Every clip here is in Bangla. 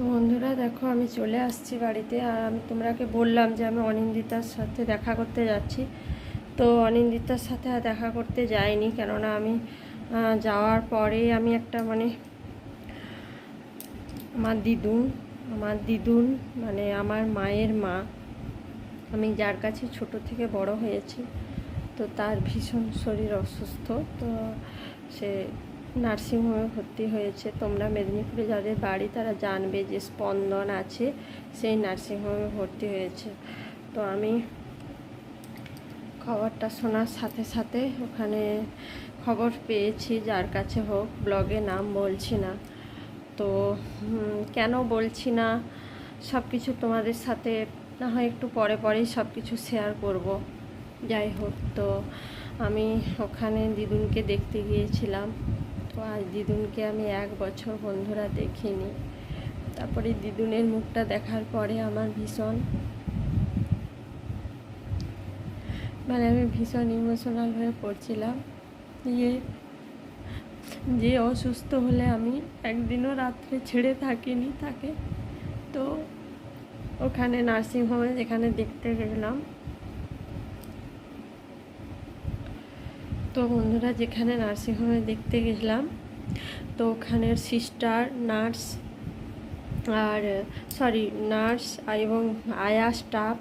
তো বন্ধুরা দেখো, আমি চলে আসছি বাড়িতে। আর আমি তোমরাকে বললাম যে আমি অনিন্দিতার সাথে দেখা করতে যাচ্ছি। তো অনিন্দিতার সাথে আর দেখা করতে যাইনি, কেননা আমি যাওয়ার পরে আমি একটা মানে আমার দিদুন আমার দিদুন মানে আমার মায়ের মা। আমি যার কাছে ছোট থেকে বড় হয়েছি, তো তার ভীষণ শরীর অসুস্থ। তো সে নার্সিংহোমে ভর্তি হয়েছে। তোমরা মেদিনীপুরে যাদের বাড়ি তারা জানবে যে স্পন্দন আছে, সেই নার্সিংহোমে ভর্তি হয়েছে। তো আমি খবরটা শোনার সাথে সাথে ওখানে খবর পেয়েছি, যার কাছে হোক, ব্লগে নাম বলছি না। তো কেন বলছি না সব কিছু তোমাদের সাথে, না হয় একটু পরে পরেই সব কিছু শেয়ার করব। যাই হোক, তো আমি ওখানে দিদুনকে দেখতে গিয়েছিলাম। আজ দিদুনকে আমি এক বছর বন্ধুরা দেখিনি। তারপরে দিদুনের মুখটা দেখার পরে আমার ভীষণ মানে আমি ভীষণ ইমোশনাল হয়ে পড়ছিলাম। যে যে অসুস্থ হলে আমি একদিনও রাত্রে ছেড়ে থাকিনি তাকে। তো ওখানে নার্সিংহোমে যেখানে দেখতে গেলাম। তো বন্ধুরা যেখানে নার্সিংহোমে দেখতে গেলাম তো ওখানের সিস্টার নার্স আর সরি নার্স এবং আয়া স্টাফ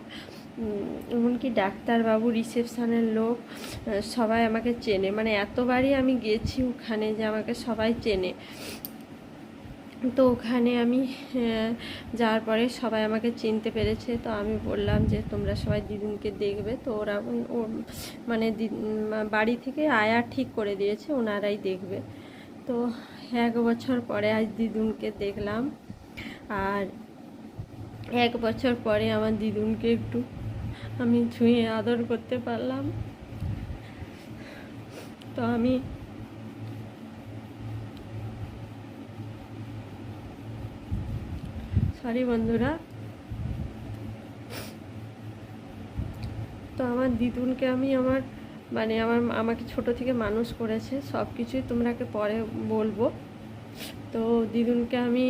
এমনকি ডাক্তারবাবু রিসেপশানের লোক সবাই আমাকে চেনে। মানে এতবারই আমি গেছি ওখানে যে আমাকে সবাই চেনে। তো ওখানে আমি যাওয়ার পরে সবাই আমাকে চিনতে পেরেছে। তো আমি বললাম যে, তোমরা সবাই দিদুনকে দেখবে। তো ওরা মানে বাড়ি থেকে আয়া ঠিক করে দিয়েছে, ওনারাই দেখবে। তো এক বছর পরে আজ দিদুনকে দেখলাম। আর এক বছর পরে আমার দিদুনকে একটু আমি ছুঁয়ে আদর করতে পারলাম। তো আমি সরি বন্ধুরা। তো আমার দিদুনকে আমি আমার মানে আমার আমাকে ছোট থেকে মানুষ করেছে সব কিছুই তোমরাকে পরে বলব। তো দিদুনকে আমি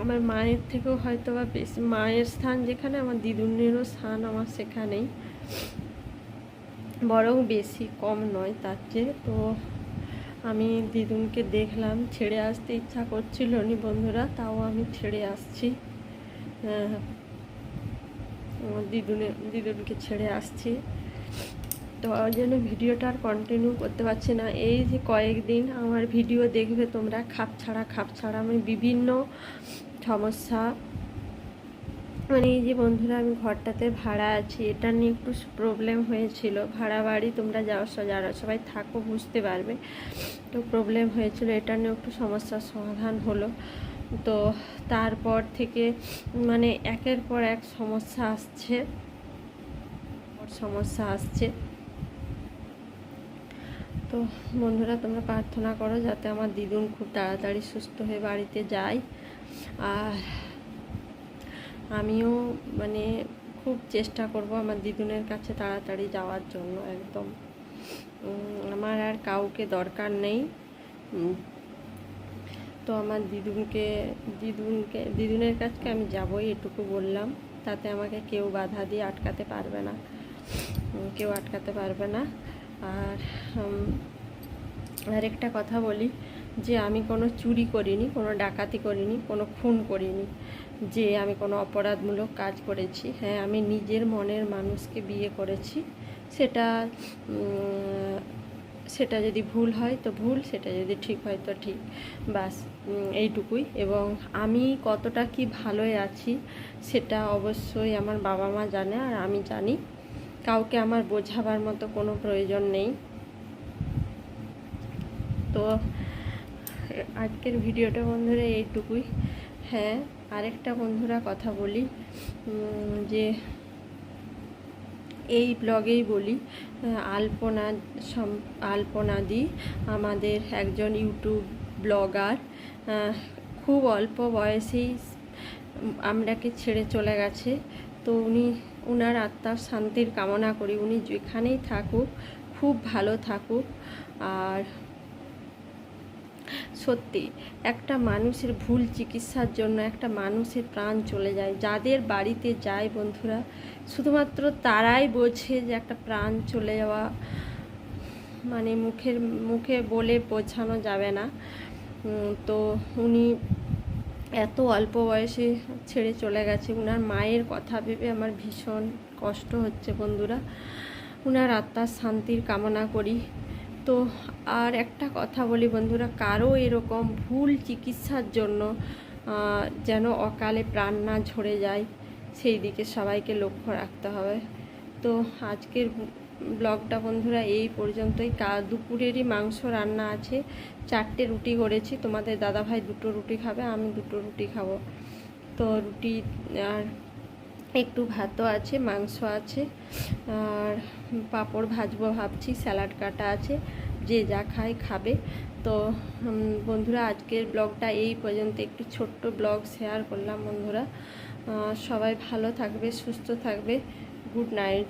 আমার মায়ের থেকেও হয়তো বা বেশি মায়ের স্থান যেখানে আমার দিদুনেরও স্থান আমার সেখানেই। বরং বেশি কম নয় তার চেয়ে। তো আমি দিদুনকে দেখলাম ছেড়ে আসতে ইচ্ছা করছিল নি বন্ধুরা তাও আমি ছেড়ে আসছি। হ্যাঁ, আমার দিদুনে দিদুনকে ছেড়ে আসছি। তো ওই জন্য ভিডিওটা আর কন্টিনিউ করতে পারছি না। এই যে কয়েকদিন আমার ভিডিও দেখবে তোমরা, খাপ ছাড়া খাপ ছাড়া আমি বিভিন্ন সমস্যা। মানে এই যে বন্ধুরা, আমি ঘরটাতে ভাড়া আছি, এটা নিয়ে একটু প্রবলেম হয়েছিল। ভাড়া বাড়ি তোমরা যাওয়ার যারা সবাই থাকো, বুঝতে পারবে। তো প্রবলেম হয়েছিল, এটা নিয়ে একটু সমস্যার সমাধান হলো। তো তারপর থেকে মানে একের পর এক সমস্যা আসছে। সমস্যা আসছে। তো বন্ধুরা, তোমরা প্রার্থনা করো যাতে আমার দিদুন খুব তাড়াতাড়ি সুস্থ হয়ে বাড়িতে যায়। আর আমিও মানে খুব চেষ্টা করব আমার দিদুনের কাছে তাড়াতাড়ি যাওয়ার জন্য একদম। আমার আর কাউকে দরকার নেই। তো আমার দিদুনকে দিদুনকে, দিদুনের কাছে আমি যাবই এটুকু বললাম। তাতে আমাকে কেউ বাধা দিয়ে আটকাতে পারবে না। কেউ আটকাতে পারবে না। আর আরেকটা কথা বলি যে আমি কোনো চুরি করিনি, কোনো ডাকাতি করিনি, কোনো খুন করিনি, যে আমি কোনো অপরাধমূলক কাজ করেছি। হ্যাঁ আমি নিজের মনের মানুষকে বিয়ে করেছি। সেটা সেটা যদি ভুল হয় তো ভুল, সেটা যদি ঠিক হয় তো ঠিক। বাস এইটুকুই। এবং আমি কতটা কি ভালোই আছি, সেটা অবশ্যই আমার বাবা মা জানে আর আমি জানি। কাউকে আমার বোঝাবার মতো কোনো প্রয়োজন নেই। তো, আজকের ভিডিওটা বন্ধুরা এইটুকুই। হ্যাঁ আরেকটা বন্ধুরা কথা বলি যে এই ব্লগেই বলি, আলপনা সম আলপনাদি আমাদের একজন ইউটিউব ব্লগার খুব অল্প বয়সেই আমরাকে ছেড়ে চলে গেছে। তো উনি, উনার আত্মার শান্তির কামনা করি। উনি যেখানেই থাকুক, খুব ভালো থাকুক। আর সত্যি, একটা মানুষের ভুল চিকিৎসার জন্য একটা মানুষের প্রাণ চলে যায়। যাদের বাড়িতে যায় বন্ধুরা, শুধুমাত্র তারাই বোঝে যে একটা প্রাণ চলে যাওয়া মানে মুখের, মুখে বলে বোঝানো যাবে না। তো উনি এত অল্প বয়সে ছেড়ে চলে গেছে। উনার মায়ের কথা ভেবে আমার ভীষণ কষ্ট হচ্ছে বন্ধুরা। উনার আত্মার শান্তির কামনা করি। তো আর একটা কথা বলি বন্ধুরা, কারও এরকম ভুল চিকিৎসার জন্য যেন অকালে প্রাণ না ঝরে যায়, সেই দিকে সবাইকে লক্ষ্য রাখতে হবে। তো আজকের ব্লগটা বন্ধুরা এই পর্যন্তই। কা, দুপুরেরই মাংস রান্না আছে, চারটে রুটি করেছি। তোমাদের দাদাভাই দুটো রুটি খাবে, আমি দুটো রুটি খাব। তো রুটি আর একটু ভাতও আছে, মাংস আছে। আর পাঁপড় ভাজবো ভাবছি, স্যালাড কাটা আছে, যে যা খায় খাবে। তো বন্ধুরা আজকের ব্লগটা এই পর্যন্ত, একটু ছোট্ট ব্লগ শেয়ার করলাম বন্ধুরা। সবাই ভালো থাকবে, সুস্থ থাকবে। Good night.